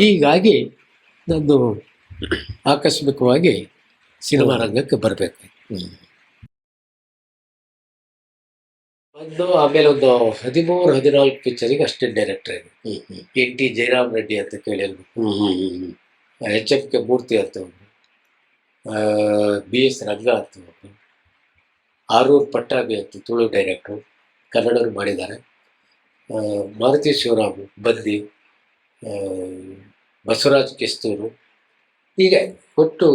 ಹೀಗಾಗಿ ನಂದು ಆಕಸ್ಮಿಕವಾಗಿ ಸಿನಿಮಾ ರಂಗಕ್ಕೆ ಬರಬೇಕು. ಒಂದು ಆಮೇಲೆ ಒಂದು ಹದಿಮೂರು ಹದಿನಾಲ್ಕು ಪಿಕ್ಚರಿಗೆ ಅಷ್ಟೇ ಡೈರೆಕ್ಟರ್ ಇದೆ. ಎನ್ ಟಿ ಜಯರಾಮ್ ರೆಡ್ಡಿ ಅಂತ ಕೇಳಿ ಎಚ್ ಎಫ್ ಕೆ ಮೂರ್ತಿ ಅಂತ ಒಬ್ಬರು ಬಿ ಎಸ್ ರಂಗ ಅಂತ ಒಬ್ಬರು ಆರೂರ್ ಪಟ್ಟಾಭಿ ಅಂತ ತುಳು ಡೈರೆಕ್ಟ್ರು ಕನ್ನಡರು ಮಾಡಿದ್ದಾರೆ. ಆ, ಮಾರುತಿ ಶಿವರಾಮು ಬಂದಿ. ಬಸವರಾಜ್ ಕಿಸ್ತೂರು. ಹೀಗೆ ಒಟ್ಟು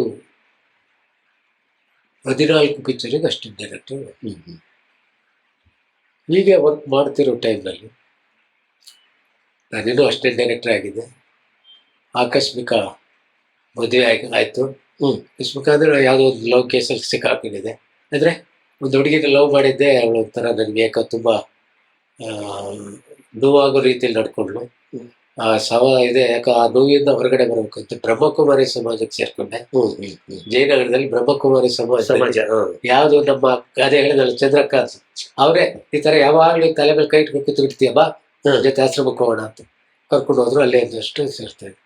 ಹದಿನಾಲ್ಕು ಪಿಕ್ಚರಿಗೆ ಅಷ್ಟು ಡೈರೆಕ್ಟರ್ ಹೀಗೆ ವರ್ಕ್ ಮಾಡ್ತಿರೋ ಟೈಮ್ನಲ್ಲಿ ನಾನೇನು ಅಷ್ಟೇ ಡೈರೆಕ್ಟರ್ ಆಗಿದೆ. ಆಕಸ್ಮಿಕ ಮದುವೆ ಆಗಿ ಆಯಿತು. ಹ್ಞೂ ಆಕಸ್ಮಿಕ ಅಂದರೆ ಯಾವುದೋ ಒಂದು ಲವ್ ಕೇಸಲ್ಲಿ ಸಿಕ್ಕಾಕೊಂಡಿದೆ. ಅಂದರೆ ಒಂದು ಹುಡುಗಿಗೆ ಲವ್ ಮಾಡಿದ್ದೆ ಅವಳು ಒಂಥರ ನನಗೆ ಯಾಕೋ ತುಂಬ ನೋವಾಗೋ ರೀತಿಯಲ್ಲಿ ನಡ್ಕೊಂಡ್ಳು. ಆ ಶವ ಇದೆ. ಯಾಕೆ ಆ ನೋವಿಂದ ಹೊರಗಡೆ ಬರಬೇಕು ಅಂತ ಬ್ರಹ್ಮಕುಮಾರಿ ಸಮಾಜಕ್ಕೆ ಸೇರ್ಕೊಂಡೆ. ಜಯನಗರದಲ್ಲಿ ಬ್ರಹ್ಮಕುಮಾರಿ ಸಮಾಜ ಸಮಾಜ. ಯಾವುದು ನಮ್ಮ ಅದೇ ಹೇಳಿದಲ್ಲ ಚಂದ್ರಕಾಂತ್. ಅವರೇ ಈ ತರ ಯಾವಾಗ್ಲೂ ತಲೆ ಮೇಲೆ ಕೈ ಇಟ್ಕೊಂಡು ಕೂತು ಬಿಡ್ತೀಯ ಬಾ ಜೊತೆ ಆಶ್ರಮಕ್ಕೆ ಹೋಗೋಣ ಅಂತ. ಕರ್ಕೊಂಡು ಹೋದ್ರು ಅಲ್ಲೇ ಅಷ್ಟು ಸೇರ್ತೇವೆ ಇದ್ದೆ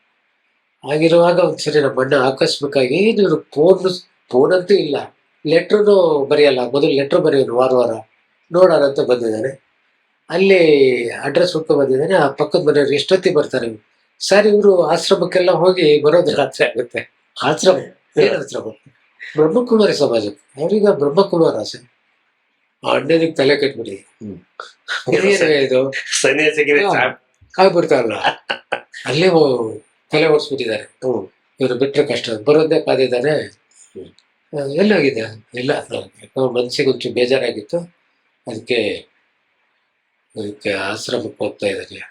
ಆಗಿರುವಾಗ ಒಂದ್ಸರಿ ನಮ್ಮ ಅಣ್ಣ ಆಕಸ್ಮಿಕವಾಗಿ ಏನು ಫೋನ್ ಫೋನ್ ಅಂತೂ ಇಲ್ಲ. ಲೆಟ್ರೂ ಬರೆಯಲ್ಲ. ಮೊದಲು ಲೆಟ್ರ್ ಬರೆಯೋನು ವಾರ ವಾರ. ನೋಡೋಣ ಅಂತ ಬಂದಿದ್ದಾನೆ. ಅಲ್ಲಿ ಅಡ್ರೆಸ್ ಹುಡ್ಕೊ ಬಂದಿದ್ದಾನೆ ಆ ಪಕ್ಕದ ಮನೆಯವ್ರು ಎಷ್ಟೊತ್ತಿಗೆ ಬರ್ತಾರೆ ಸರ್ ಇವರು ಆಶ್ರಮಕ್ಕೆಲ್ಲ ಹೋಗಿ ಬರೋದು ರಾತ್ರಿ ಆಗುತ್ತೆ. ಆಶ್ರಮ ಏನು ಆಶ್ರಮ? ಬ್ರಹ್ಮಕುಮಾರಿ ಸಮಾಜ. ಅವ್ರೀಗ ಬ್ರಹ್ಮಕುಮಾರ ಸರ್ ಆ ಅಣ್ಣನಿಗೆ ತಲೆ ಕಟ್ಬಿಡಿ. ಇದು. ಆಗ್ಬಿಡ್ತಾರಲ್ಲ ಅಲ್ಲೇ ತಲೆ ಓಡಿಸ್ಬಿಟ್ಟಿದ್ದಾರೆ ಇವರು ಬಿಟ್ಟರೆ ಕಷ್ಟ. ಬರೋದೇ ಕಾದಿದ್ದಾರೆ ಎಲ್ಲ ಎಲ್ಲೋಗಿದೆ. ಇಲ್ಲ ಮನ್ಸಿಗೆ ಒಂಚೂರು ಬೇಜಾರಾಗಿತ್ತು. ಅದಕ್ಕೆ ಅದಕ್ಕೆ ಆಶ್ರಮಕ್ಕೆ ಹೋಗ್ತಾ ಇದ್ದಾನೆ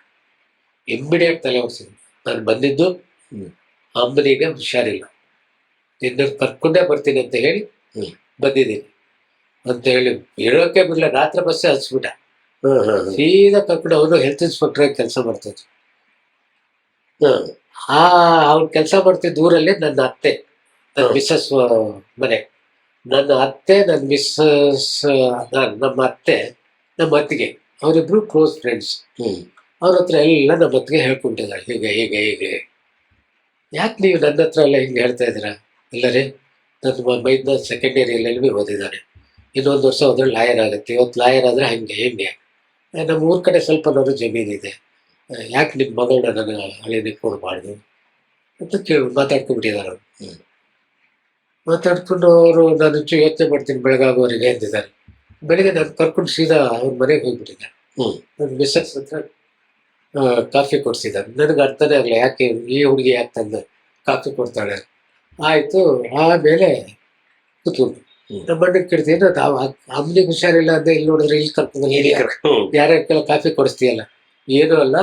ಇಮ್ಮಿಡಿಯೇಟ್ ತಲೆ ಹೋಗ್ತೀನಿ ನಾನು ಬಂದಿದ್ದು ಅಂಬನಿಗೆ ಅಮ್ಮನಿಗೆ ಹುಷಾರಿಲ್ಲ. ನಿನ್ನ ಕರ್ಕೊಂಡೇ ಬರ್ತೀನಿ ಅಂತ ಹೇಳಿ. ಬಂದಿದ್ದೀನಿ. ಅಂತ ಹೇಳಿ ಹೇಳೋಕೆ ಬಿಡಲ್ಲ ರಾತ್ರಿ ಬಸ್ಸೇ ಹಚ್ಬಿಟ್ಟ. ಸೀದಾ ಕರ್ಕೊಂಡು ಅವನು ಹೆಲ್ತ್ ಇನ್ಸ್ಪೆಕ್ಟರ್ ಆಗಿ ಕೆಲಸ ಮಾಡ್ತಿದ್ರು. ಆ ಅವ್ನು ಕೆಲಸ ಮಾಡ್ತಿದ್ದ ಊರಲ್ಲಿ ನನ್ನ ಅತ್ತೆ ನನ್ನ. ಮಿಸ್ಸಸ್ ಮನೆ. ನನ್ನ ಅತ್ತೆ ನನ್ನ ಮಿಸ್ಸಸ್ ನಮ್ಮ ಅತ್ತೆ ನಮ್ಮ ಅತ್ತಿಗೆ. ಅವರಿಬ್ರು ಕ್ಲೋಸ್ ಫ್ರೆಂಡ್ಸ್ ಹ್ಞೂ ಅವ್ರ ಹತ್ರ ಎಲ್ಲ ನಮ್ಮ ಹತ್ರ ಹೇಳ್ಕೊಂಡಿಲ್ಲ ಹೀಗೆ ಹೀಗೆ ಹೀಗೆ. ಯಾಕೆ ನೀವು ನನ್ನ ಹತ್ರ ಎಲ್ಲ ಹಿಂಗೆ ಹೇಳ್ತಾ ಇದ್ದೀರಾ? ಎಲ್ಲರೇ, ನನ್ನ ಮೈದ ಸೆಕೆಂಡ್ ಇಯರ್ ಓದಿದ್ದಾನೆ. ಇನ್ನೊಂದು ವರ್ಷ ಹೋದ್ರೆ ಲಾಯರ್ ಆಗುತ್ತೆ. ಇವತ್ತು ಲಾಯರ್ ಆದರೆ ಹಂಗೆ, ಹಿಂಗೆ. ನಮ್ಮ ಊರ ಕಡೆ ಸ್ವಲ್ಪ ನಾನು ಜಮೀನಿದೆ ಯಾಕೆ ನಿಮ್ಮ ಮಗಳನ್ನ ನನ್ನ ಫೋನ್ ಕೊಡಬಾರ್ದು ಅಂತ ಕೇಳಿ, ಮಾತಾಡ್ಕೊಂಡ್ಬಿಟ್ಟಿದ್ದಾರೆ ಅವರು. ಮಾತಾಡ್ಕೊಂಡು ಅವರು, ನಾನು ಯೋಚನೆ ಮಾಡ್ತೀನಿ ಬೆಳಗಾಗೋರಿಗೆ ಅಂದಿದ್ದಾರೆ. ಬೆಳಿಗ್ಗೆ ನಾನು ಕರ್ಕೊಂಡು ಸೀದಾ ಅವ್ರ ಮನೆಗೆ ಹೋಗ್ಬಿಟ್ಟಿದ್ದೆ. ಹ್ಮ್. ನನ್ನ ಮಿಸ್ಸಸ್ ಹತ್ರ ಕಾಫಿ ಕೊಡಿಸಿದ ನನಗೆ ಅರ್ಥನೇ ಆಗಲ್ಲ ಯಾಕೆ ಈ ಹುಡುಗಿ ಯಾಕೆ ತಂದ? ಕಾಫಿ ಕೊಡ್ತಾಳೆ. ಆಯಿತು ಆಮೇಲೆ ಕೂತ್ಕೊಂಡು ಹ್ಮ್. ನಮ್ಮ ಅಣ್ಣಗೆ ಕೇಳ್ತೀನಿ ನಾವು ಅಮ್ಮನಿಗೆ ಹುಷಾರಿಲ್ಲ ಅಂದ್ರೆ ಇಲ್ಲಿ ನೋಡಿದ್ರೆ ಇಲ್ಲಿ ಕರ್ಕೊಂಡು ಯಾರ್ಯಾರ ಕಾಫಿ ಕೊಡಿಸ್ತೀಯಲ್ಲ. ಏನೂ ಅಲ್ಲ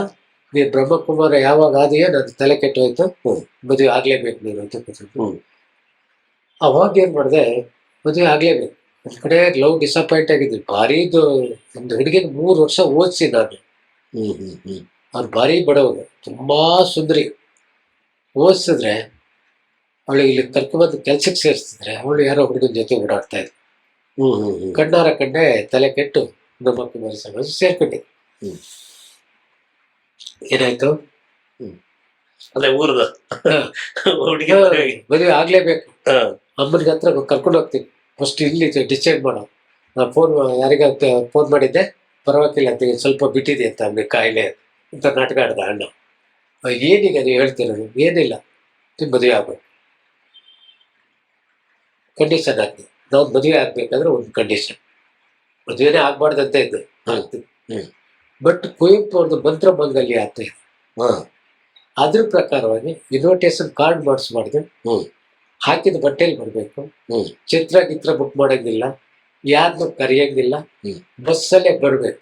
ನೀನು ಬ್ರಹ್ಮಕುಮಾರ ಯಾವಾಗ ಆದಿಯೋ ನನ್ನ ತಲೆ ಕೆಟ್ಟೋಯ್ತು. ಹೋಯ್ತು ಮದುವೆ ಆಗ್ಲೇಬೇಕು ನೀನು ಅಂತ ಕೂತ್ಕೊಂಡು. ಅವಾಗ ಏನು ಮಾಡಿದೆ ಮದುವೆ ಆಗ್ಲೇಬೇಕು. ಒಂದ್ ಕಡೆ ಲವ್ ಡಿಸಪಾಯಿಂಟ್ ಆಗಿದ್ವಿ. ಭಾರಿ ಇದು ಒಂದು ಹುಡುಗಿನ ಮೂರು ವರ್ಷ ಓದಿಸಿ ನಾನು. ಹ್ಮ್, ಹ್ಮ್, ಹ್ಮ್. ಅವ್ರು ಭಾರಿ ಬಡವರು ತುಂಬಾ ಸುಂದರಿ. ಓದಿಸಿದ್ರೆ ಅವಳು ಇಲ್ಲಿ ಕರ್ಕೊಂಡ್ಬಂದು ಕೆಲ್ಸಕ್ಕೆ ಸೇರಿಸಿದ್ರೆ ಅವಳು ಯಾರೋ ಹುಡುಗನ ಜೊತೆ ಓಡಾಡ್ತಾ ಇದ್ರು ಹ್ಮ್, ಹ್ಮ್, ಹ್ಮ್. ಕಣ್ಣಾರ ಕಂಡೆ ತಲೆ ಕೆಟ್ಟು ನಮ್ಮ ಕುಮಾರಿ ಸಮಾಜ ಸೇರ್ಕೊಂಡೆ. ಹ್ಮ್. ಏನಾಯ್ತು? ಅದೇ ಊರದ. ಹುಡುಗಿ ಮದುವೆ ಆಗ್ಲೇಬೇಕು. ಅಮ್ಮನಿಗೆ ಹತ್ರ ಕರ್ಕೊಂಡು ಹೋಗ್ತೀನಿ. ಫಸ್ಟ್ ಇಲ್ಲಿ ಡಿಸೈಡ್ ಮಾಡೋ ನಾನು ಫೋನ್ ಯಾರಿಗೆ ಫೋನ್ ಮಾಡಿದ್ದೆ ಪರವಾಗಿಲ್ಲ ಅಂತ ಸ್ವಲ್ಪ ಬಿಟ್ಟಿದೆ ಅಂತ ಅಂದ್ರೆ ಕಾಯಿಲೆ ಅಂತ. ನಾಟಕ ಆಡ್ದ ಅಣ್ಣ. ಏನಿಗೆ ನೀವು ಹೇಳ್ತಿರೋದು ಏನಿಲ್ಲ. ನೀವು ಮದುವೆ ಆಗ್ಬೇಕು. ಕಂಡೀಷನ್ ಆಗ್ತದೆ ನಾವು ಮದುವೆ ಆಗಬೇಕಾದ್ರೆ ಒಂದು ಕಂಡೀಷನ್ ಮದುವೆನೇ ಆಗ್ಬಾರ್ದಂತ ಇದ್ದು. ಆಗ್ತಿತ್ತು ಹ್ಮ್. ಬಟ್ ಕುವೆಂಪು ಅವ್ರದ್ದು ಮಂತ್ರ ಮಂಗಲ್ಯ ಅಂತ ಇದೆ. ಹಾ. ಅದ್ರ ಪ್ರಕಾರವಾಗಿ ಇನ್ವಿಟೇಷನ್ ಕಾರ್ಡ್ ಮಾಡಿಸ್ಬಾರ್ದು ಹ್ಮ್. ಹಾಕಿದ ಬಟ್ಟೆಲಿ ಬರಬೇಕು. ಚಿತ್ರ ಗಿತ್ರ ಬುಕ್ ಮಾಡೋದಿಲ್ಲ ಯಾರ್ದು ಕರೆಯೋದಿಲ್ಲ. ಬಸ್ಸಲ್ಲೇ ಬರಬೇಕು.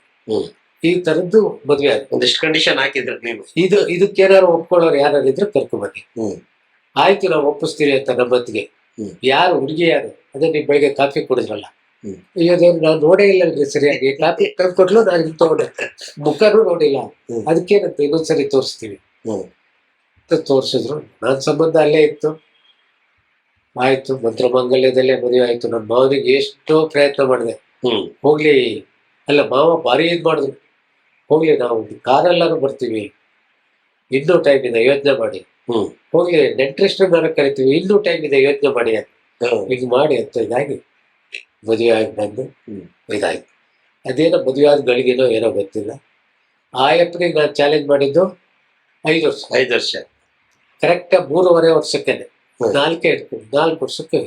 ಈ ತರದ್ದು ಮದ್ವೆ ಆಯ್ತು. ಒಂದಿಷ್ಟು ಕಂಡೀಷನ್ ಹಾಕಿದ್ರು ನೀವು ಇದು ಇದಕ್ಕೆ ಇದಕ್ಕೇನಾರು ಒಪ್ಕೊಳ್ಳೋರು ಯಾರು ಇದ್ರೆ ಕರ್ಕೊ ಬನ್ನಿ. ಆಯ್ತು ನಾವು ಒಪ್ಪಿಸ್ತೀರಿ ಅಂತ ನಮ್ಮತ್ತಿಗೆ. ಯಾರು ಹುಡುಗಿ ಯಾರು? ಅದೇ ನೀವು ಬೆಳಿಗ್ಗೆ ಕಾಫಿ ಕುಡಿದ್ರಲ್ಲ. ಅಯ್ಯೋ ನಾನು ನೋಡೇ ಇಲ್ಲಲ್ರಿ ಸರಿಯಾಗಿ. ಕಾಫಿ ತಂದು ಕೊಟ್ಲು ನಾನು ಇಲ್ಲಿ ತಗೊಂಡೆ. ಮುಖನೂ ನೋಡಿಲ್ಲ. ಅದಕ್ಕೆ ಅದಕ್ಕೇನಂತ ಇನ್ನೊಂದ್ಸರಿ ತೋರಿಸ್ತೀವಿ. ತೋರಿಸಿದ್ರು. ನನ್ನ ಸಂಬಂಧ ಅಲ್ಲೇ ಇತ್ತು. ಆಯ್ತು ಮಂತ್ರ ಮಂಗಲ್ಯದಲ್ಲೇ ಮದುವೆ ಆಯ್ತು. ನನ್ನ ಮಾವನಿಗೆ ಎಷ್ಟೋ ಪ್ರಯತ್ನ ಮಾಡಿದೆ. ಹೋಗ್ಲಿ. ಅಲ್ಲ ಮಾವ ಭಾರಿ ಇದ್ ಮಾಡಿದ್ರು. ಹೋಗ್ಲಿ ನಾವು ಕಾರಲ್ಲಾರು ಬರ್ತೀವಿ. ಇನ್ನೂ ಟೈಮ್ ಇದೆ ಯೋಚನೆ ಮಾಡಿ. ಹೋಗ್ಲಿ ನೆಂಟ್ರೆಷ್ಟು ನಾನು ಕರಿತೀವಿ. ಇನ್ನೂ ಟೈಮ್ ಇದೆ ಯೋಚನೆ ಮಾಡಿ ಅಂತ. ಇದು ಹಿಂಗ್ ಮಾಡಿ ಅಂತ ಇದಾಗಿ ಮದುವೆ ಆಗಿ ಬಂದು. ಇದಾಯ್ತು. ಅದೇನೋ ಮದುವೆ ಆದ ಗಳಿಗೆನೋ ಏನೋ ಗೊತ್ತಿಲ್ಲ. ಆ ಎಪ್ರಿಗೆ ನಾನು ಚಾಲೆಂಜ್ ಮಾಡಿದ್ದು ಐದು ವರ್ಷ. ಐದು ವರ್ಷ. ಕರೆಕ್ಟಾಗಿ ಮೂರುವರೆ ವರ್ಷಕ್ಕೇನೆ. ನಾಲ್ಕೇ ಇಟ್ಕೊಂಡು ನಾಲ್ಕು ವರ್ಷಕ್ಕೆ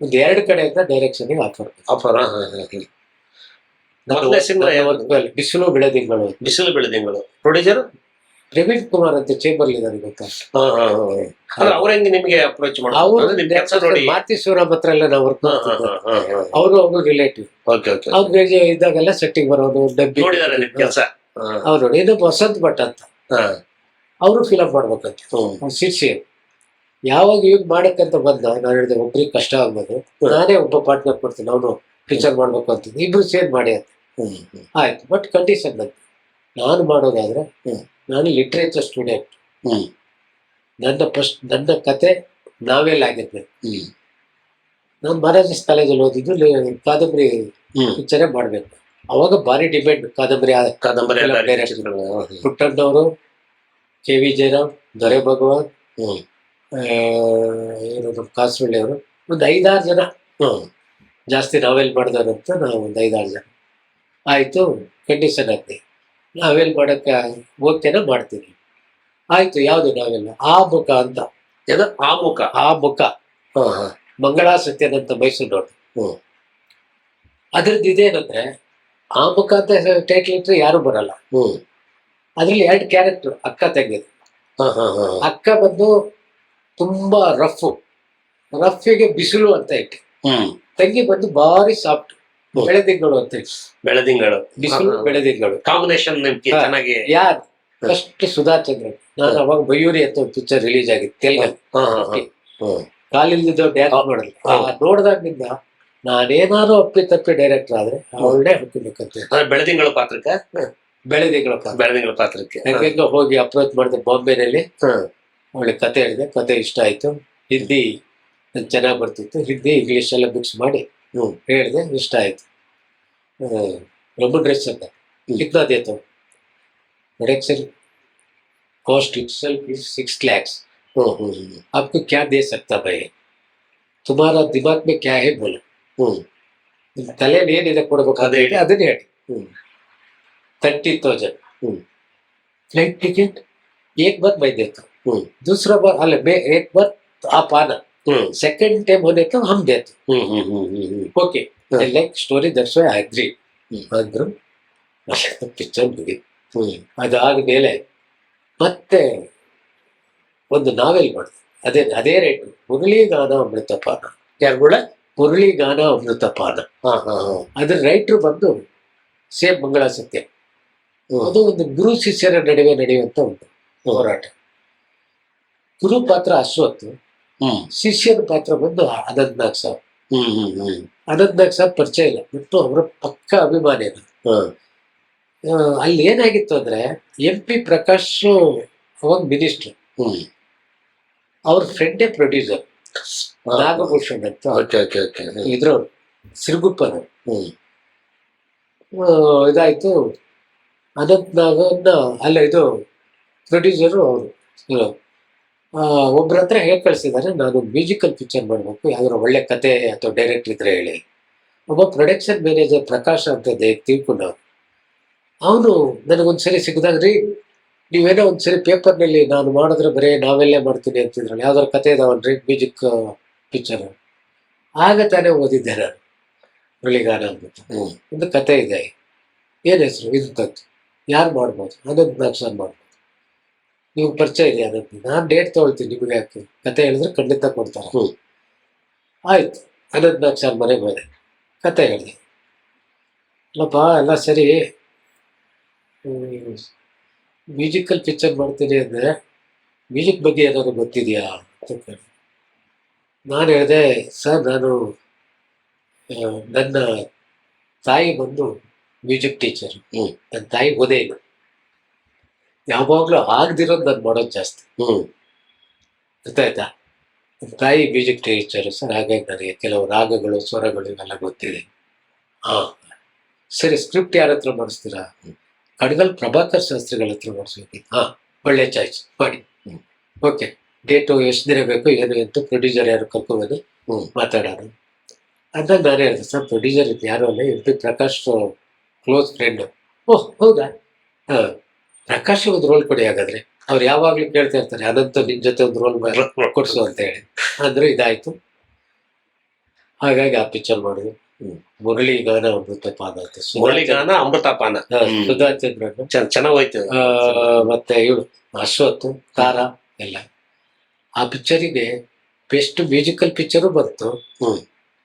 ಒಂದು ಎರಡು ಕಡೆಯಿಂದ ಡೈರೆಕ್ಷನ್ಗೆ ಆಫರ್ ಆಫರ್ ಬಿಸಿಲು ಬೆಳೆದಿಂಗಳು ಬಿಸಿಲು ಬೆಳೆದಿಂಗಳು ಪ್ರೊಡ್ಯೂಸರ್? ಪ್ರವೀಣ್ ಕುಮಾರ್ ಅಂತ ಚೇಂಬರ್ ಇದ್ದಾರೆ ಗೊತ್ತಾ? ಅವ್ರ ಹೆಂಗೆ ನಿಮ್ಗೆ ಅಪ್ರೋಚ್ ಅವರು ಹತ್ರ ಎಲ್ಲ ನಾವು ವರ್ಕ್ ಅವರು ಅವರು ರಿಲೇಟಿವ್ ಓಕೆ ಓಕೆ ಅವ್ರಿಗೆ ಇದ್ದಾಗೆಲ್ಲ ಸೆಟ್ಟಿಂಗ್ ಬರೋದು ಡಬ್ಬಿ. ಅವ್ರು ನೋಡಿ ಇದು ವಸಂತ್ ಭಟ್ ಅಂತ. ಅವರು ಫಿಲಪ್ ಮಾಡ್ಬೇಕಂತ. ಸಿರ್ಸಿಯರ್ ಯಾವಾಗ ಇವ್ ಮಾಡಕ್ಕಂತ ಬಂದ ನಾನು ಹೇಳಿದೆ ಒಬ್ರಿಗೆ ಕಷ್ಟ ಆಗ್ಬೋದು. ನಾನೇ ಒಬ್ಬ ಪಾರ್ಟ್ನರ್ ಕೊಡ್ತೀನಿ ಅವನು ಪಿಕ್ಚರ್ ಮಾಡ್ಬೇಕು ಅಂತ ಇಬ್ರು ಸೇರ್ ಮಾಡಿ ಅಂತ. ಆಯ್ತು ಬಟ್ ಕಂಡೀಷನ್ ಅಂತ ನಾನು ಮಾಡೋದಾದ್ರೆ. ನಾನು ಲಿಟ್ರೇಚರ್ ಸ್ಟೂಡೆಂಟ್. ನನ್ನ ಫಸ್ಟ್ ನನ್ನ ಕತೆ ನಾವೆಲ್ಲ ಆಗಿರ್ಬೇಕು. ನಾನು ಮಹಾರಾಜಸ್ ಕಾಲೇಜಲ್ಲಿ ಓದಿದ್ದು ಕಾದಂಬರಿ ಪಿಕ್ಚರೇ ಮಾಡ್ಬೇಕು. ಅವಾಗ ಭಾರಿ ಡಿಮ್ಯಾಂಡ್ ಕಾದಂಬರಿ ಕಾದಂಬರಿ. ಪುಟ್ಟಣ್ಣವರು ಕೆ ವಿ ಜಯರಾಮ್ ದೊರೆ ಭಗವಾನ್ ಏನು ನಮ್ಮ ಕಾಸರಳ್ಳಿ ಅವರು. ಒಂದು ಐದಾರು ಜನ. ಹ್ಞೂ ಜಾಸ್ತಿ ನಾವೆಲ್ ಮಾಡ್ದಾರಂತ ಅಂತ ನಾವು ಒಂದು ಐದಾರು ಜನ. ಆಯಿತು ಕಂಡೀಷನ್ ಹಾಕಿ ನಾವೆಲ್ ಮಾಡೋಕ್ಕೆ ಓದ್ತೇನೆ ಮಾಡ್ತೀನಿ. ಆಯಿತು ಯಾವುದು ನಾವೆಲ್ಲ? ಆ ಮುಖ ಅಂತ. ಏನೋ ಆ ಮುಖ. ಆ ಮುಖ. ಹಾಂ ಹಾಂ. ಮಂಗಳಾ ಸತ್ಯನಂತ ಅಂತ ಮೈಸೂರು ನೋಡು. ಹ್ಞೂ ಅದ್ರದ್ದು ಇದೇನಂದ್ರೆ ಆ ಮುಖ ಅಂತ ಟೈಟ್ಲ್ ಇಟ್ಟರೆ ಯಾರು ಬರಲ್ಲ. ಹ್ಞೂ ಅದ್ರಲ್ಲಿ ಎರಡು ಕ್ಯಾರೆಕ್ಟರ್ ಅಕ್ಕ ತೆಗೆದು. ಹಾಂ ಹಾಂ ಹಾಂ. ಅಕ್ಕ ಬಂದು ತುಂಬಾ ರಫ್ ರಫ್ಗೆ ಬಿಸಿಲು ಅಂತ ಇತ್ತು ಹ್ಮ್. ತಂಗಿ ಬಂದು ಭಾರಿ ಸಾಫ್ಟ್. ಬೆಳೆದಿಂಗಳು ಅಂತ ಬೆಳೆದಿಂಗಳು ಬಿಸಿಲು ಬೆಳೆದಿಂಗಳು ಕಾಂಬಿನೇಷನ್ ನಿಮ್ಗೆ. ಚೆನ್ನಾಗಿ ಯಾರು? ಫಸ್ಟ್ ಸುಧಾ ಚಂದ್ರ ನಾನು ಅವಾಗ ಬಯೂರಿ ಅಂತ ಒಂದು ಪಿಕ್ಚರ್ ರಿಲೀಸ್ ಆಗಿತ್ತು ತೆಲುಗು. ಹಾ, ಹಾ, ಹಾ. ಹ್ಮ್. ಕಾಲಿಲ್ದಿದ್ದ ಡ್ಯಾನ್ಸ್ ಮಾಡೋದು. ನೋಡಿದಾಗಿಂದ ನಾನೇನಾದ್ರು ಅಪ್ಪಿ ತಪ್ಪಿ ಡೈರೆಕ್ಟರ್ ಆದ್ರೆ ಅವಳನ್ನೇ ಅಂದ್ರೆ ಬೆಳದಿಂಗಳು ಪಾತ್ರಕ್ಕೆ? ಬೆಳೆದಿಂಗಳ ಬೆಳದಿಂಗಳ ಪಾತ್ರಕ್ಕೆ. ಹೋಗಿ ಅಪ್ರೋಚ್ ಮಾಡಿದೆ ಬಾಂಬೆನಲ್ಲಿ. ಒಳ್ಳೆ ಕತೆ ಹೇಳಿದೆ. ಕತೆ ಇಷ್ಟ ಆಯಿತು. ಹಿಂದಿ ಚೆನ್ನಾಗಿ ಬರ್ತಿತ್ತು. ಹಿಂದಿ ಇಂಗ್ಲೀಷ್ ಎಲ್ಲ ಮಿಕ್ಸ್ ಮಾಡಿ ಹ್ಞೂ ಹೇಳಿದೆ. ಇಷ್ಟ ಆಯಿತು. ರಮನ್ ಡ್ರೆಸ್ ಅಂತ ಕಿತ್ನಾ ದೇತು production cost itself is six lakhs आपको क्या दे सकता भाई तुम्हारा दिमाग में क्या है बोलो ನಿಮ್ಮ ತಲೆಯಲ್ಲಿ ಏನಿದೆ ಕೊಡ್ಬೇಕು ಅದೇ ಹೇಳಿ ಅದನ್ನೇ ಹೇಳಿ. ಹ್ಞೂ ತರ್ಟಿ ತೌಸಂಡ್. ಹ್ಞೂ ಫ್ಲೈಟ್ ಟಿಕೆಟ್ ಏಕ್ ಬಂದು ಮೈದೇತು. दूसरा बार अल मैं एक बार आप आना ಹ್ಮ್. सेकंड टाइम होने तो हम देते hmm, hmm, hmm, hmm, hmm. Okay hmm. Like story that's why I agree hmm. ಅಂದ್ರು ಪಿಕ್ಚರ್ ಮುಗಿತು ಹ್ಮ್. ಅದಾದ್ಮೇಲೆ ಮತ್ತೆ ಒಂದು ನಾವೆಲ್ ಮಾಡಿದೆ ಅದೇ ಅದೇ ರೇಟ್ ಮುರಳಿಗಾನ ಅಮೃತಪಾನ ಯಾರ್ ಕೂಡ ಮುರಳಿಗಾನ ಅಮೃತಪಾನ ಹಾ, ಹಾ, ಹಾ. ಅದ್ರ ರೈಟ್ರು ಬಂದು ಸೇಮ್ ಮಂಗಳ ಸತ್ಯ ಹ್ಮ್. ಅದು ಒಂದು ಗುರು ಶಿಷ್ಯರ ನಡುವೆ ನಡೆಯುವಂತ ಒಂದು ಹೋರಾಟ ಗುರು ಪಾತ್ರ ಅಶ್ವತ್ ಶಿಷ್ಯರ ಶಿಷ್ಯನ ಪಾತ್ರ ಬಂದು ಅನಂತ್ನಾಗ್ ಸಾಬ್. ಹ್ಮ್, ಹ್ಮ್, ಹ್ಮ್. ಅನಂತ್ನಾಗ್ ಸಾಬ್ ಪರಿಚಯ ಇಲ್ಲ. ಬಿಟ್ಟು ಅವರ ಪಕ್ಕ ಅಭಿಮಾನಿ ಅಲ್ಲಿ ಏನಾಗಿತ್ತು ಅಂದ್ರೆ ಎಂ ಪಿ ಪ್ರಕಾಶ್ ಅವಾಗ ಮಿನಿಸ್ಟರ್. ಅವ್ರ ಫ್ರೆಂಡೇ ಪ್ರೊಡ್ಯೂಸರ್. ನಾಗಭೂಷಣ್ ಅಂತ. ಇದ್ರವ್ರು. ಸಿರುಗುಪ್ಪನ. ಇದಾಯ್ತು. ಅನಂತ್ ನಾಗನ್ನ ಅಲ್ಲ ಇದು ಪ್ರೊಡ್ಯೂಸರು ಅವರು. ಒಬ್ರ ಹತ್ರ ಹೇಗೆ ಕಳಿಸಿದ್ದಾರೆ ನಾನು ಮ್ಯೂಸಿಕಲ್ ಪಿಕ್ಚರ್ ಮಾಡಬೇಕು ಯಾವ್ದಾರು ಒಳ್ಳೆ ಕತೆ ಅಥವಾ ಡೈರೆಕ್ಟ್ ಇದ್ರೆ ಹೇಳಿ. ಒಬ್ಬ ಪ್ರೊಡಕ್ಷನ್ ಮ್ಯಾನೇಜರ್ ಪ್ರಕಾಶ್ ಅಂತ ತಿಳ್ಕೊಂಡವ್ರು. ಅವನು ನನಗೊಂದ್ಸರಿ ಸಿಗದಾಗ ರೀ ನೀವೇನೋ ಒಂದ್ಸರಿ ಪೇಪರ್ನಲ್ಲಿ ನಾನು ಮಾಡಿದ್ರೆ ಬರೀ ನಾವೆಲ್ಲೇ ಮಾಡ್ತೀನಿ ಅಂತಿದ್ರಲ್ಲ ಯಾವ್ದಾರು ಕತೆ ಇದಾವನ್ರಿ ಮ್ಯೂಸಿಕ್ ಪಿಕ್ಚರ್ ಆಗ ತಾನೇ ಓದಿದ್ದೆ ನಾನು. ಮುರಳಿಗಾನ ಅಂದ್ಬಿಟ್ಟು. ಒಂದು ಕತೆ ಇದೆ. ಏನ್ ಹೆಸರು? ಇದು ತಂತು ಯಾರು ಮಾಡ್ಬೋದು? ಅದೊಂದು ಸರ್ ಮಾಡ್ಬೋದು ನೀವು ಪರಿಚಯ ಇದೆ ಅದಕ್ಕೆ. ನಾನು ಡೇಟ್ ತಗೊಳ್ತೀನಿ ನಿಮಗೆ ಯಾಕೆ ಕತೆ ಹೇಳಿದ್ರೆ ಖಂಡಿತ ಕೊಡ್ತಾರೆ. ಆಯ್ತು. ಅನಂತ್ ನಾಗ್ ಸರ್ ಮನೆಗೆ ಹೋದೆ. ಕತೆ ಹೇಳಿದೆ. ಅಲ್ಲಪ್ಪ ಎಲ್ಲ ಸರಿ. ಮ್ಯೂಸಿಕಲ್ ಪಿಕ್ಚರ್ ಮಾಡ್ತೀನಿ ಅಂದರೆ ಮ್ಯೂಸಿಕ್ ಬಗ್ಗೆ ಏನಾದ್ರು ಗೊತ್ತಿದೆಯಾ ಅಂತ ಕೇಳಿದೆ. ನಾನು ಹೇಳಿದೆ ಸರ್ ನಾನು ನನ್ನ ತಾಯಿ ಬಂದು ಮ್ಯೂಸಿಕ್ ಟೀಚರ್ ಹ್ಞೂ ನನ್ನ ತಾಯಿ ಓದೇ ಇಲ್ಲ. ಯಾವಾಗಲೂ ಆಗದಿರೋದು ನಾನು ಮಾಡೋದು ಜಾಸ್ತಿ. ಹ್ಮ್. ಗೊತ್ತಾಯ್ತಾ? ತಾಯಿ ಮ್ಯೂಸಿಕ್ ಟೀಚರು ಸರ್ ಹಾಗಾಗಿ ನನಗೆ ಕೆಲವು ರಾಗಗಳು ಸ್ವರಗಳು ಇವೆಲ್ಲ ಗೊತ್ತಿದೆ. ಹಾ. ಸರಿ ಸ್ಕ್ರಿಪ್ಟ್ ಯಾರ ಹತ್ರ ಮಾಡಿಸ್ತೀರಾ? ಕಡಗಲ್ ಪ್ರಭಾಕರ್ ಶಾಸ್ತ್ರಿಗಳ ಹತ್ರ ಮಾಡಿಸ್ಬೇಕಿತ್ತು. ಹಾ. ಒಳ್ಳೆ ಚಾಯ್ಸ್. ಮಾಡಿ. ಓಕೆ. ಡೇಟು ಎಷ್ಟು ದಿನ ಬೇಕು ಏನು ಅಂತ ಪ್ರೊಡ್ಯೂಸರ್ ಯಾರು ಕರ್ಕೊಬೋದು ಹ್ಞೂ ಮಾತಾಡೋಣ ಅಂದಾಗ ನಾನು ಹೇಳಿದೆ ಸರ್ ಪ್ರೊಡ್ಯೂಸರ್ ಇದು ಯಾರು ಅಲ್ಲ ಪಿ ಪ್ರಕಾಶ್ ಕ್ಲೋಸ್ ಫ್ರೆಂಡು. ಓಹ್ ಹೌದಾ? ಹಾ. ಪ್ರಕಾಶ್ ಒಂದು ರೋಲ್ ಕೊಡಿ ಹಾಗಾದ್ರೆ. ಅವ್ರು ಯಾವಾಗ್ಲೂ ಕೇಳ್ತಾ ಇರ್ತಾರೆ ಅನಂತ ನಿನ್ ಜೊತೆ ಒಂದು ರೋಲ್ ಕೊಡಿಸು ಅಂತ ಹೇಳಿ. ಅಂದ್ರೆ ಇದಾಯ್ತು. ಹಾಗಾಗಿ ಆ ಪಿಕ್ಚರ್ ಮಾಡಿದ್ರು. ಹ್ಮ್. ಮುರಳಿ ಗಾನ ಅಮೃತ ಪಾದ ಅಂತ ಗಾನ ಮುರಳಿಗಾನ ಅಮೃತಪಾನ. ಸುಧಾ ಚಂದ್ರನ್. ಚೆನ್ನ- ಚೆನ್ನಾಗ್ ಹೋಯ್ತು. ಮತ್ತೆ ಇವಳು ಅಶ್ವತ್ ತಾರ ಎಲ್ಲ. ಆ ಪಿಕ್ಚರಿಗೆ ಬೆಸ್ಟ್ ಮ್ಯೂಸಿಕಲ್ ಪಿಕ್ಚರು ಬಂತು.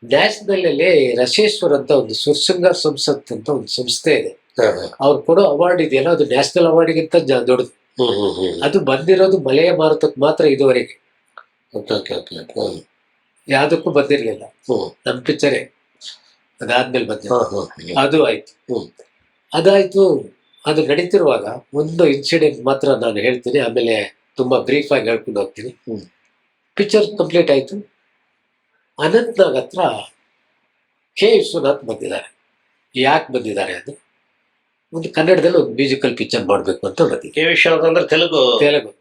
ನ್ಯಾಷನಲ್ ಅಲ್ಲಿ ರಸೇಶ್ವರ್ ಅಂತ ಒಂದು ಸುರ್ಸಂಗಾರ್ ಸಂಸತ್ ಅಂತ ಒಂದು ಸಂಸ್ಥೆ ಇದೆ. ಅವ್ರು ಕೊಡೋ ಅವಾರ್ಡ್ ಇದೆಯಲ್ಲ ಅದು ನ್ಯಾಷನಲ್ ಅವಾರ್ಡ್ಗಿಂತ ಗಿಂತ ದೊಡ್ಡದು. ಅದು ಬಂದಿರೋದು ಮಲೆಯ ಮಾರುತಕ್ಕೆ ಮಾತ್ರ ಇದುವರೆಗೆ. ಯಾವ್ದಕ್ಕೂ ಬಂದಿರ್ಲಿಲ್ಲ. ನಮ್ ನಮ್ಮ ಪಿಕ್ಚರೇ ಅದಾದ್ಮೇಲೆ ಬಂದ. ಅದು ಆಯ್ತು. ಅದಾಯ್ತು. ಅದು ನಡೀತಿರುವಾಗ ಒಂದು ಇನ್ಸಿಡೆಂಟ್ ಮಾತ್ರ ನಾನು ಹೇಳ್ತೀನಿ. ಆಮೇಲೆ ತುಂಬಾ ಬ್ರೀಫ್ ಆಗಿ ಹೇಳ್ಕೊಂಡು ಹೋಗ್ತೀನಿ. ಪಿಕ್ಚರ್ ಕಂಪ್ಲೀಟ್ ಆಯ್ತು. ಅನಂತ್ನಾಗ್ ಹತ್ರ ಕೆ ವಿಶ್ವನಾಥ್ ಬಂದಿದ್ದಾರೆ. ಯಾಕೆ ಬಂದಿದ್ದಾರೆ ಅದು? ಒಂದು ಕನ್ನಡದಲ್ಲಿ ಒಂದು ಮ್ಯೂಸಿಕಲ್ ಪಿಕ್ಚರ್ ಮಾಡಬೇಕು ಅಂತ ಕೆ ವಿಶ್ವನಾಥ್ ಅಂದ್ರೆ ತೆಲುಗು. ತೆಲುಗು.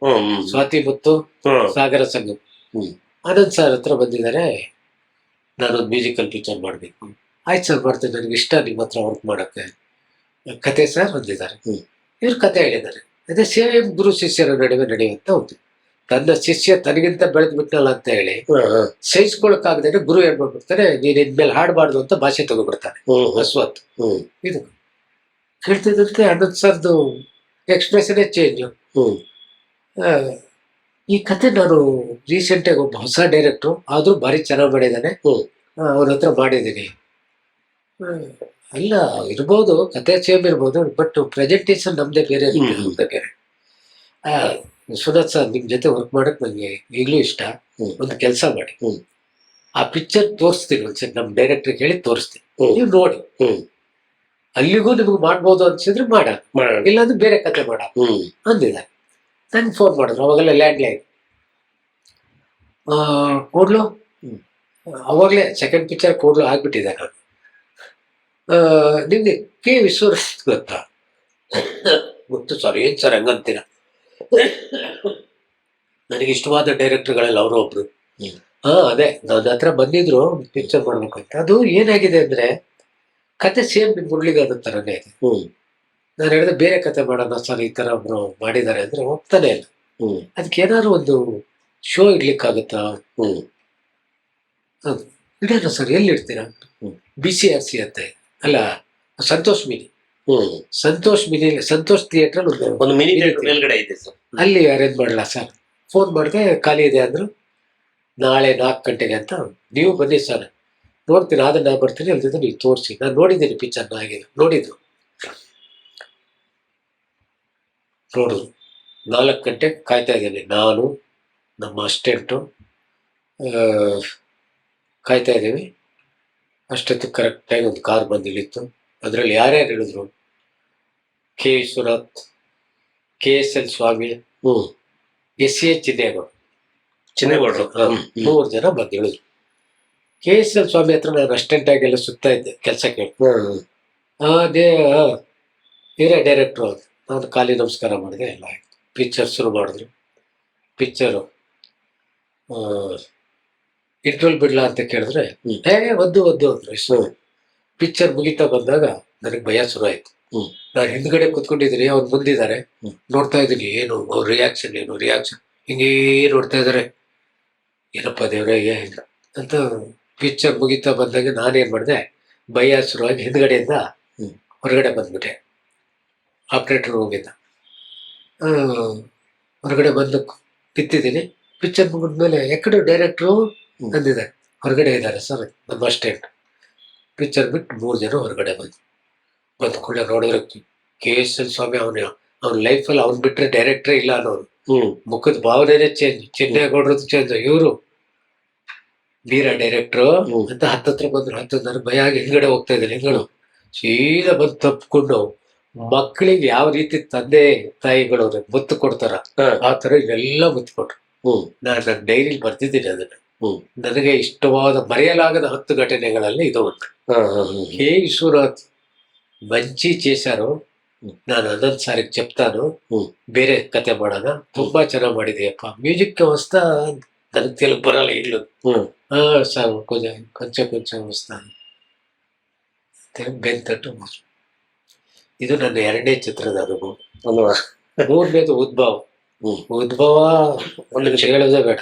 ಸ್ವಾತಿ ಮುತ್ತು ಸಾಗರ ಸಂಘ ಆನಂದ್ ಸರ್ ಹತ್ರ ಬಂದಿದ್ದಾರೆ. ನಾನೊಂದು ಮ್ಯೂಸಿಕಲ್ ಪಿಕ್ಚರ್ ಮಾಡಬೇಕು. ಆಯ್ತು ಸರ್ ಮಾಡ್ತೀನಿ. ನನಗೆ ಇಷ್ಟ ನಿಮ್ಮ ಹತ್ರ ವರ್ಕ್ ಮಾಡೋಕ್ಕೆ. ಕತೆ ಸರ್ ಬಂದಿದ್ದಾರೆ. ಇವ್ರು ಕತೆ ಹೇಳಿದ್ದಾರೆ. ಅದೇ ಸೇಮ್ ಗುರು ಶಿಷ್ಯರ ನಡುವೆ ನಡೆಯುವಂತ ಒಂದು. ತನ್ನ ಶಿಷ್ಯ ತನಗಿಂತ ಬೆಳೆದ್ ಬಿಟ್ಟಲ್ಲ ಅಂತ ಹೇಳಿ ಸಹಿಸ್ಕೊಳಕಾಗದೇ ಗುರು ಏನ್ ಮಾಡ್ಬಿಡ್ತಾರೆ ನೀನ್ ಇನ್ಮೇಲೆ ಹಾಡ್ಬಾರ್ದು ಅಂತ ಭಾಷೆ ತಗೊಬಿಡ್ತಾನೆ ಅಸ್ವತ್. ಹ್ಮ್. ಇದು. ಹೇಳ್ತಿದ್ದಂತೆ ಅನಂತ್ ಸರ್ದು ಎಕ್ಸ್ಪ್ರೆಷನೇ ಚೇಂಜ್ ಈ ಕತೆ ನಾನು ರೀಸೆಂಟಾಗಿ ಒಬ್ಬ ಹೊಸ ಡೈರೆಕ್ಟ್ರು ಆದರೂ ಭಾರಿ ಚೆನ್ನಾಗಿ ಮಾಡಿದ್ದಾನೆ ಅವ್ರ ಅವನ ಹತ್ರ ಮಾಡಿದ್ದೀನಿ. ಅಲ್ಲ ಇರ್ಬೋದು ಕತೆ ಸೇಮ್ ಇರ್ಬೋದು ಬಟ್ ಪ್ರೆಸೆಂಟೇಷನ್ ನಮ್ಮದೇ ಬೇರೆ ಬೇರೆ ಸುನಾಥ್ ಸರ್ ನಿಮ್ಮ ಜೊತೆ ವರ್ಕ್ ಮಾಡೋಕೆ ನನಗೆ ಈಗಲೂ ಇಷ್ಟ. ಒಂದು ಕೆಲಸ ಮಾಡಿ. ಆ ಪಿಕ್ಚರ್ ತೋರಿಸ್ತೀನಿ ಒಂದ್ಸರಿ ನಮ್ಮ ಡೈರೆಕ್ಟ್ರಿಗೆ ಹೇಳಿ ತೋರಿಸ್ತೀನಿ. ನೀವು ನೋಡಿ. ಅಲ್ಲಿಗೂ ನಿಮ್ಗೆ ಮಾಡ್ಬೋದು ಅನ್ಸಿದ್ರೆ ಮಾಡ. ಮಾಡೋಣ. ಇಲ್ಲಾಂದ್ರೆ ಬೇರೆ ಕತೆ ಮಾಡ. ಅಂದಿದ ಅಂದಿದ್ದಾರೆ. ನಂಗೆ ಫೋನ್ ಮಾಡಿದ್ರು. ಅವಾಗೆಲ್ಲ ಲ್ಯಾಂಡ್ ಲೈನ್ ಕೂಡ್ಲು. ಅವಾಗಲೇ ಸೆಕೆಂಡ್ ಪಿಕ್ಚರ್ ಕೂಡ್ಲು ಆಗ್ಬಿಟ್ಟಿದೆ ನಾನು. ನಿಮ್ಗೆ ಕೆ. ವಿಶ್ವನಾಥ್ ಗೊತ್ತಾ? ಗೊತ್ತು ಸರ್. ಏನ್ ಸರ್ ಹಂಗಂತೀರ? ನನಗೆ ಇಷ್ಟವಾದ ಡೈರೆಕ್ಟರ್ಗಳೆಲ್ಲ ಅವರು ಒಬ್ರು. ಹಾ ಅದೇ. ನನ್ನ ಹತ್ರ ಬಂದಿದ್ರು ಪಿಕ್ಚರ್ ಮಾಡ್ಬೇಕಂತ. ಅಂತ ಅದು ಏನಾಗಿದೆ ಅಂದ್ರೆ ಕತೆ ಸೇಮ್ ನಿಮ್ ಮುರಳಿಗಾದ ತರನೇ ಇದೆ. ನಾನು ಹೇಳಿದೆ ಬೇರೆ ಕತೆ ಮಾಡೋಣ ಸರ್ ಈ ತರ ಒಬ್ರು ಮಾಡಿದ್ದಾರೆ ಅಂದ್ರೆ ಹೋಗ್ತಾನೆ ಇಲ್ಲ. ಅದಕ್ಕೆ ಏನಾದ್ರು ಒಂದು ಶೋ ಇಡ್ಲಿಕ್ಕಾಗುತ್ತಾ? ಹ್ಮ್. ಇಡೋಣ ಸರ್ ಎಲ್ಲಿ ಇಡ್ತೀರಾ. ಬಿ ಸಿ ಆರ್ ಸಿ ಅಂತ. ಇದೆ. ಅಲ್ಲ Santosh mini. Santosh mini Santosh theatre ಒಂದು ಮಿನಿ. ಮೇಲ್ಗಡೆ ಇದೆ ಸರ್. ಅಲ್ಲಿ ಅರೇಂಜ್ ಮಾಡಲ್ಲ ಸರ್? ಫೋನ್ ಮಾಡಿದೆ ಖಾಲಿ ಇದೆ ಅಂದ್ರು ನಾಳೆ ನಾಲ್ಕು ಗಂಟೆಗೆ ಅಂತ. ನೀವು ಬನ್ನಿ ಸರ್. ನೋಡ್ತೀನಿ ಆದ್ರೆ ನಾನು ಬರ್ತೀನಿ ಅಲ್ಲದಿದ್ದು ನೀವು ತೋರಿಸಿ. ನಾನು ನೋಡಿದ್ದೀನಿ ಪಿಕ್ಚರ್ನ ಹಾಗೆ. ನೋಡಿದ್ರು. ನೋಡಿದ್ರು ನಾಲ್ಕು ಗಂಟೆ ಕಾಯ್ತಾ ಇದ್ದೀನಿ ನಾನು ನಮ್ಮ ಅಸ್ಟೆಂಟು ಕಾಯ್ತಾ ಇದ್ದೀವಿ. ಅಷ್ಟೊತ್ತು ಕರೆಕ್ಟಾಗಿ ಒಂದು ಕಾರ್ ಬಂದು ಇಳಿತು ಅದರಲ್ಲಿ ಯಾರ್ಯಾರು ಹೇಳಿದ್ರು? K. Vishwanath K. S. L. Swamy. ಹ್ಞೂ ಎಸ್. ಸಿ. ಎಚ್. ಚಿನ್ನೇಗೌಡ ಚಿನ್ನೇಗೌಡರು. ಮೂರು ಜನ ಬಂದು ಹೇಳಿದ್ರು ಕೆ ಎಸ್ ಎಲ್ ಸ್ವಾಮಿ ಹತ್ರ ನಾನು ಅಸ್ಟೆಂಟ್ ಆಗಿ ಸುತ್ತ ಇದ್ದೆ ಕೆಲಸ ಕೇಳಿ. ಇವರೇ ಡೈರೆಕ್ಟ್ರು ಅವರು. ನಾನು ಖಾಲಿ ನಮಸ್ಕಾರ ಮಾಡಿದೆ ಎಲ್ಲ ಆಯಿತು. ಪಿಕ್ಚರ್ ಶುರು ಮಾಡಿದ್ರು. ಪಿಕ್ಚರು ಇಂಟ್ರೋಲ್ ಬಿಡ್ಲಾ ಅಂತ ಕೇಳಿದ್ರೆ ಹೇಗೆ ಒದ್ದು ಒದ್ದು ಅಂದ್ರು ಇಷ್ಟು. ಪಿಕ್ಚರ್ ಮುಗಿತಾ ಬಂದಾಗ ನನಗೆ ಭಯ ಶುರು ಆಯ್ತು. ನಾನು ಹಿಂದ್ಗಡೆ ಕುತ್ಕೊಂಡಿದ್ದೀನಿ ಅವ್ರು ಮುಂದಿದ್ದಾರೆ. ನೋಡ್ತಾ ಇದ್ದೀನಿ ಏನು ಅವ್ರ ರಿಯಾಕ್ಷನ್ ಏನು ರಿಯಾಕ್ಷನ್ ಹಿಂಗೇ ನೋಡ್ತಾ ಇದ್ದಾರೆ. ಏನಪ್ಪ ದೇವ್ರೆ ಏನು ಅಂತ ಪಿಕ್ಚರ್ ಮುಗಿತಾ ಬಂದಾಗ ನಾನೇನು ಮಾಡಿದೆ ಭಯ ಶುರುವಾಗಿ ಹಿಂದ್ಗಡೆಯಿಂದ. ಹೊರಗಡೆ ಬಂದ್ಬಿಟ್ಟೆ. ಆಪ್ರೇಟರ್ ರೂಮಿಂದ ಹೊರಗಡೆ ಬಂದು ಬಿತ್ತಿದ್ದೀನಿ. ಪಿಕ್ಚರ್ ಮುಗಿದ್ಮೇಲೆ ಎಕಡೆ ಡೈರೆಕ್ಟ್ರು ಬಂದಿದ್ದಾರೆ. ಹೊರಗಡೆ ಇದ್ದಾರೆ ಸರ್ ನಮ್ಮ ಅಸ್ಟೆಂಟ್ ಪಿಕ್ಚರ್ ಬಿಟ್ಟು ಮೂರು ಜನ ಹೊರಗಡೆ ಬಂದು ಬಂದು ಕೂಡ ನೋಡಿದ್ರೆ ಕೆ ಎಸ್ ಎಲ್ ಸ್ವಾಮಿ ಅವನ ಅವ್ನ ಲೈಫಲ್ಲಿ ಅವ್ನು ಬಿಟ್ಟರೆ ಡೈರೆಕ್ಟ್ರೇ ಇಲ್ಲ ಅನ್ನೋರು. ಹ್ಞೂ ಮುಖದ ಭಾವನೆನೇ ಚೇಂಜ್ ಚಿನ್ನೇಗೌಡ್ರದ್ದು ಚೇಂಜ್ ಇವರು ಬೀರ ಡೈರೆಕ್ಟ್ರು ಅಂತ ಹತ್ತತ್ರ ಬಂದ್ರು ಹತ್ತದ್ರ ಭಯ ಆಗಿ ಹಿಂದ್ಗಡೆ ಹೋಗ್ತಾ ಇದ್ದಾರೆ ಹೆಂಗಳು ಸೀದ ಬಂದು ತಪ್ಪಿಕೊಂಡು ಮಕ್ಕಳಿಗೆ ಯಾವ ರೀತಿ ತಂದೆ ತಾಯಿಗಳು ಅವ್ರಿಗೆ ಮುತ್ತು ಕೊಡ್ತಾರ ಆ ತರ ಇಲ್ಲೆಲ್ಲ ಮುತ್ತು ಕೊಟ್ರು ನಾನು ನನ್ನ ಡೈರಿಲಿ ಬರ್ತಿದ್ದೀನಿ ಅದನ್ನ. ನನಗೆ ಇಷ್ಟವಾದ ಮರೆಯಲಾಗದ ಹತ್ತು ಘಟನೆಗಳಲ್ಲಿ ಇದು ಒಂದು. ಹೇ ಈಶ್ವರ ಮಂಚಿ ಚೇಸಾರು ನಾನು ಅದೊಂದು ಸಾರಿ ಚೆಪ್ತಾನು ಬೇರೆ ಕತೆ ಮಾಡೋಣ. ತುಂಬಾ ಚೆನ್ನಾಗಿ ಮಾಡಿದೆಯಪ್ಪ. ಮ್ಯೂಸಿಕ್ ವ್ಯವಸ್ಥಾ ನನಗೆ తెలుగు ಬರಲ್ಲ ಇಲ್ಲು ಹ್ಮ್ ఆ, సార్ కొంచెం కొంచెం కొంచెం వస్తాను ಬೆಂತಟ್ಟು ಇದು ನನ್ನ ಎರಡನೇ ಚಿತ್ರದ ಅನುಭವ ಒಂದು ಮೂರನೇದು ಉದ್ಭವ ಹ್ಮ್. ಉದ್ಭವ ಒಂದು ನಿಮಿಷ ಹೇಳೋದೇ ಬೇಡ